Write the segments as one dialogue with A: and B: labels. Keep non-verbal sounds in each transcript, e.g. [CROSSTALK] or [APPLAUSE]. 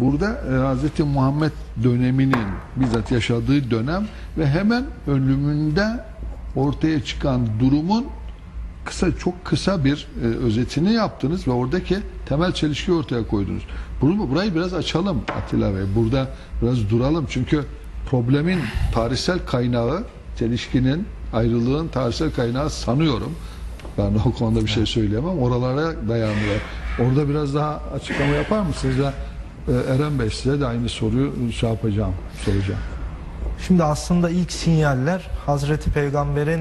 A: burada e, Hz. Muhammed döneminin bizzat yaşadığı dönem ve hemen ölümünde ortaya çıkan durumun kısa çok kısa bir e, özetini yaptınız ve oradaki temel çelişkiyi ortaya koydunuz. Bunu burayı biraz açalım Atilla Bey. Burada biraz duralım çünkü problemin tarihsel kaynağı çelişkinin ayrılığın tarihsel kaynağı sanıyorum. Ben o konuda bir şey söyleyemem. Oralara dayanıyor. Orada biraz daha açıklama yapar mısınız? E, Eren Bey size de aynı soruyu şey yapacağım, soracağım.
B: Şimdi aslında ilk sinyaller Hazreti Peygamber'in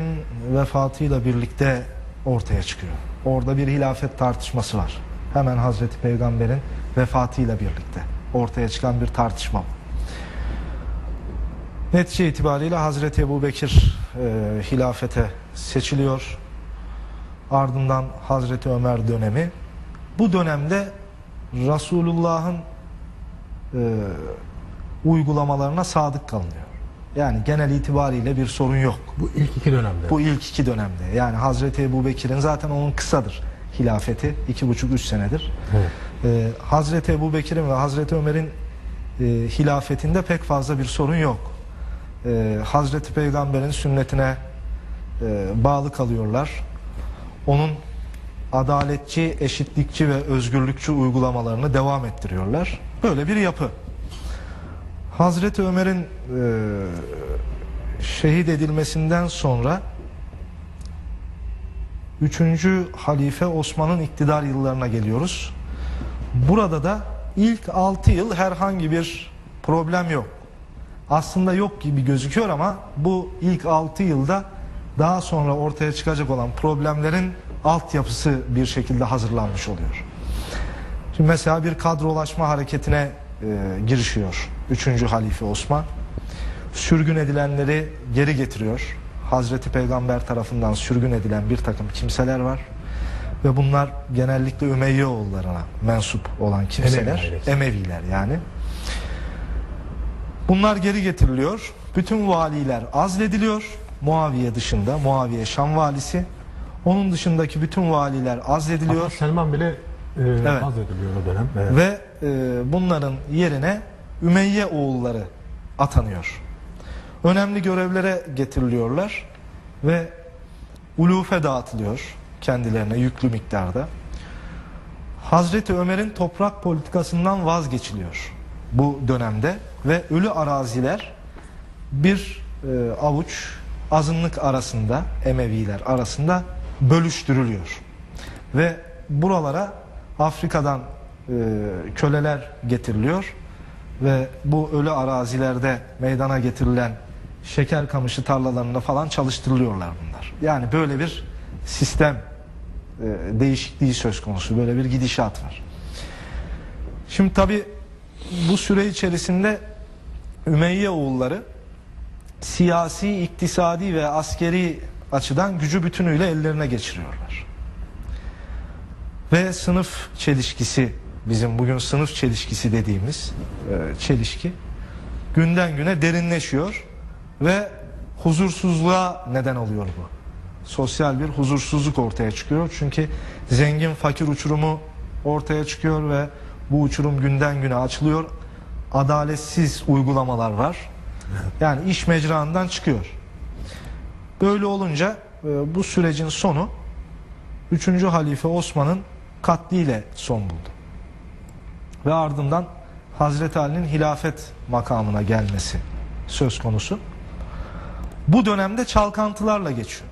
B: vefatıyla birlikte ortaya çıkıyor. Orada bir hilafet tartışması var. Hemen Hazreti Peygamber'in vefatıyla birlikte ortaya çıkan bir tartışma. Netice itibariyle Hazreti Ebu Bekir e, hilafete seçiliyor. Ardından Hazreti Ömer dönemi. Bu dönemde Resulullah'ın e, uygulamalarına sadık kalınıyor. Yani genel itibariyle bir sorun yok.
C: Bu ilk iki dönemde.
B: Bu ilk iki dönemde. Yani Hazreti Ebu Bekir'in zaten onun kısadır hilafeti. iki buçuk üç senedir.
C: Evet.
B: Ee, Hazreti Ebu Bekir'in ve Hazreti Ömer'in e, hilafetinde pek fazla bir sorun yok. Ee, Hazreti Peygamber'in sünnetine e, bağlı kalıyorlar. Onun adaletçi, eşitlikçi ve özgürlükçü uygulamalarını devam ettiriyorlar. Böyle bir yapı. Hazreti Ömer'in e, şehit edilmesinden sonra 3. halife Osman'ın iktidar yıllarına geliyoruz. Burada da ilk 6 yıl herhangi bir problem yok. Aslında yok gibi gözüküyor ama bu ilk 6 yılda daha sonra ortaya çıkacak olan problemlerin altyapısı bir şekilde hazırlanmış oluyor. Şimdi mesela bir kadrolaşma hareketine e, girişiyor 3. halife Osman. Sürgün edilenleri geri getiriyor. Hazreti Peygamber tarafından sürgün edilen bir takım kimseler var. Ve bunlar genellikle Ümeyye oğullarına mensup olan kimseler.
C: Emeviler.
B: Emeviler yani. Bunlar geri getiriliyor. Bütün valiler azlediliyor. Muaviye dışında. Muaviye Şam valisi. Onun dışındaki bütün valiler azlediliyor.
C: Hatta Selman bile
B: Evet.
C: haz ediliyor o dönem. Evet.
B: Ve e, bunların yerine Ümeyye oğulları atanıyor. Önemli görevlere getiriliyorlar ve ulufe dağıtılıyor kendilerine yüklü miktarda. Hazreti Ömer'in toprak politikasından vazgeçiliyor bu dönemde ve ölü araziler bir e, avuç azınlık arasında Emeviler arasında bölüştürülüyor. Ve buralara Afrika'dan e, köleler getiriliyor ve bu ölü arazilerde meydana getirilen şeker kamışı tarlalarında falan çalıştırılıyorlar bunlar. Yani böyle bir sistem e, değişikliği söz konusu. Böyle bir gidişat var. Şimdi tabi bu süre içerisinde Ümeyye oğulları siyasi, iktisadi ve askeri açıdan gücü bütünüyle ellerine geçiriyorlar. Ve sınıf çelişkisi bizim bugün sınıf çelişkisi dediğimiz e, çelişki günden güne derinleşiyor ve huzursuzluğa neden oluyor bu. Sosyal bir huzursuzluk ortaya çıkıyor. Çünkü zengin fakir uçurumu ortaya çıkıyor ve bu uçurum günden güne açılıyor. Adaletsiz uygulamalar var. Yani iş mecrasından çıkıyor. Böyle olunca e, bu sürecin sonu 3. Halife Osman'ın katliyle son buldu. Ve ardından Hazreti Ali'nin hilafet makamına gelmesi söz konusu. Bu dönemde çalkantılarla geçiyor.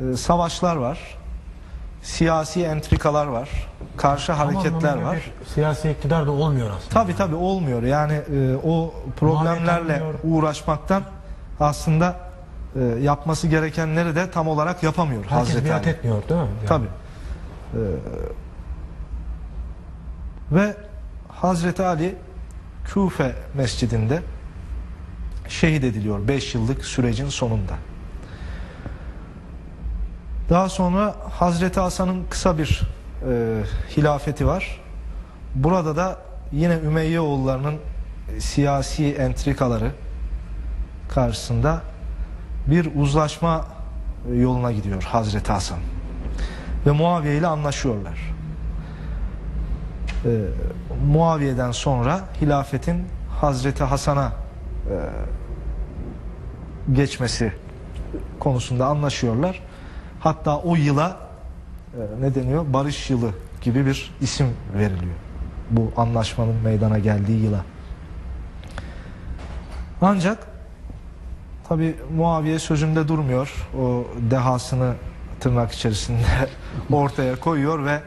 B: Ee, savaşlar var. Siyasi entrikalar var. Karşı hareketler var.
C: Siyasi iktidar da olmuyor aslında.
B: Tabi tabi olmuyor. Yani e, o problemlerle uğraşmaktan aslında e, yapması gerekenleri de tam olarak yapamıyor
C: Herkes
B: Hazreti
C: biat
B: Ali.
C: etmiyor değil mi? Yani
B: Tabi. ve Hazreti Ali Küfe mescidinde şehit ediliyor 5 yıllık sürecin sonunda. Daha sonra Hazreti Hasan'ın kısa bir e, hilafeti var. Burada da yine Ümeyye oğullarının siyasi entrikaları karşısında bir uzlaşma yoluna gidiyor Hazreti Hasan. Ve Muaviye ile anlaşıyorlar. e, Muaviye'den sonra hilafetin Hazreti Hasan'a e, geçmesi konusunda anlaşıyorlar. Hatta o yıla e, ne deniyor? Barış yılı gibi bir isim veriliyor. Bu anlaşmanın meydana geldiği yıla. Ancak tabi Muaviye sözünde durmuyor. O dehasını tırnak içerisinde [LAUGHS] ortaya koyuyor ve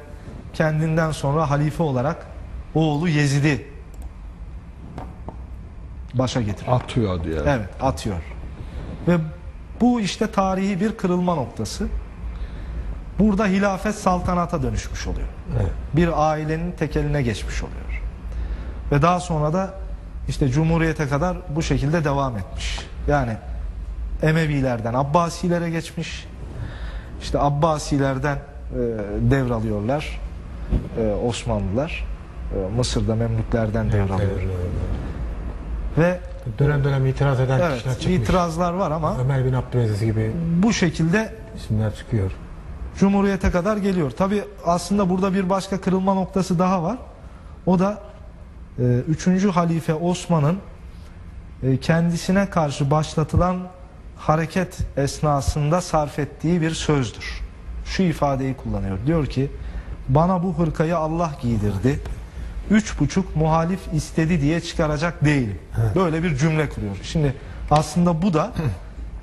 B: kendinden sonra halife olarak oğlu Yezid'i başa getiriyor.
A: Atıyor diye.
B: Evet atıyor. Ve bu işte tarihi bir kırılma noktası. Burada hilafet saltanata dönüşmüş oluyor.
C: Evet.
B: Bir ailenin tekeline geçmiş oluyor. Ve daha sonra da işte Cumhuriyete kadar bu şekilde devam etmiş. Yani Emevilerden Abbasilere geçmiş. İşte Abbasilerden e, devralıyorlar e, Osmanlılar. E, Mısır'da Memlüklerden devralıyor.
C: Evet.
B: Ve
C: Dönem dönem itiraz eden
B: evet
C: kişiler çıkmış.
B: itirazlar var ama
C: Ömer bin Abdülaziz gibi
B: bu şekilde
C: isimler çıkıyor.
B: Cumhuriyete kadar geliyor. Tabi aslında burada bir başka kırılma noktası daha var. O da 3. Halife Osman'ın e, kendisine karşı başlatılan hareket esnasında sarf ettiği bir sözdür. Şu ifadeyi kullanıyor. Diyor ki bana bu hırkayı Allah giydirdi. Üç buçuk muhalif istedi diye çıkaracak değilim. Böyle bir cümle kuruyor. Şimdi aslında bu da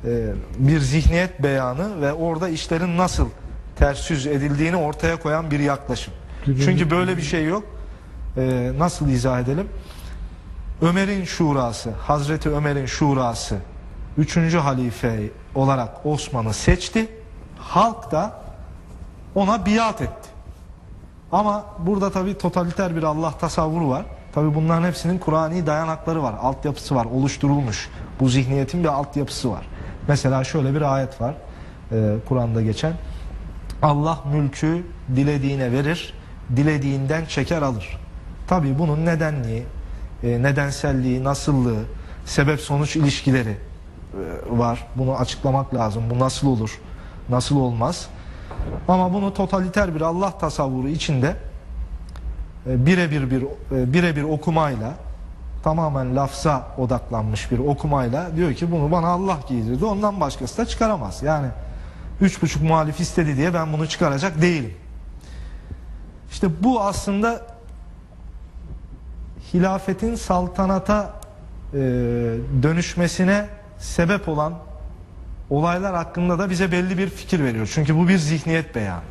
B: e, bir zihniyet beyanı ve orada işlerin nasıl ters yüz edildiğini ortaya koyan bir yaklaşım. Çünkü böyle bir şey yok. E, nasıl izah edelim? Ömer'in şurası, Hazreti Ömer'in şurası 3. halife olarak Osman'ı seçti. Halk da ona biat etti. Ama burada tabi totaliter bir Allah tasavvuru var. Tabi bunların hepsinin Kur'ani dayanakları var, altyapısı var, oluşturulmuş. Bu zihniyetin bir altyapısı var. Mesela şöyle bir ayet var e, Kur'an'da geçen. Allah mülkü dilediğine verir, dilediğinden çeker alır. Tabi bunun nedenliği, e, nedenselliği, nasıllığı, sebep sonuç ilişkileri var. Bunu açıklamak lazım. Bu nasıl olur, nasıl olmaz. Ama bunu totaliter bir Allah tasavvuru içinde e, birebir bir e, birebir okumayla tamamen lafza odaklanmış bir okumayla diyor ki bunu bana Allah giydirdi. Ondan başkası da çıkaramaz. Yani üç buçuk muhalif istedi diye ben bunu çıkaracak değilim. İşte bu aslında hilafetin saltanata e, dönüşmesine sebep olan olaylar hakkında da bize belli bir fikir veriyor. Çünkü bu bir zihniyet beyanı.